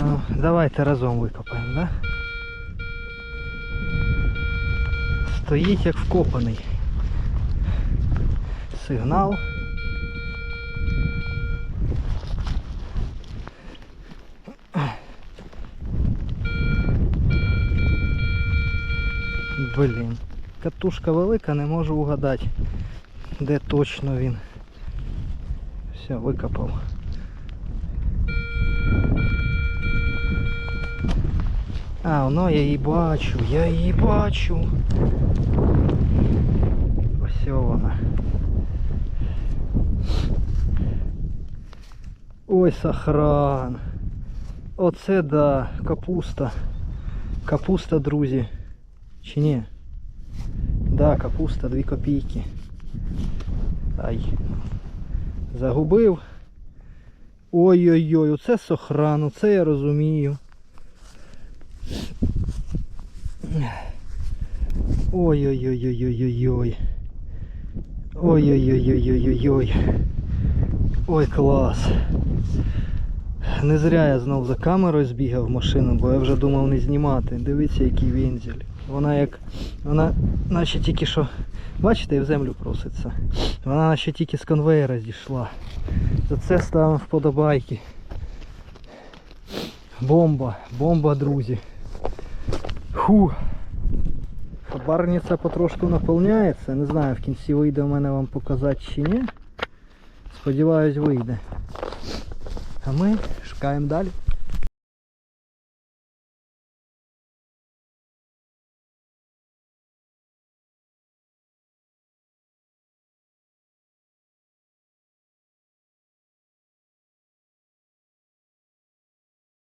Ну, давайте разом викопаємо, да? Стоїть як вкопаний. Сигнал. Блін. Катушка велика, не можу угадати, де точно він. Все, викопав. А, воно я її бачу, я її бачу. Ось вона. Ой, сохран. Оце да, капуста. Капуста, друзі. Чи ні? Да, капуста, 2 копійки. Ай. Загубив. Ой-ой-ой, оце сохран, оце я розумію. Ой-ой-ой-ой-ой-ой. Ой-ой-ой-ой-ой-ой. Ой, клас. Не зря я знов за камерою збігав машину, бо я вже думав не знімати. Дивіться, який вінзель. Вона як. Вона наче тільки що. Бачите, і в землю проситься. Вона наче тільки з конвейера зійшла. За це ставимо вподобайки. Бомба, бомба, друзі. Фу. Хабарниця потрошку наповняється. Не знаю, в кінці вийде у мене вам показати чи ні. Сподіваюсь, вийде. А ми шукаємо далі.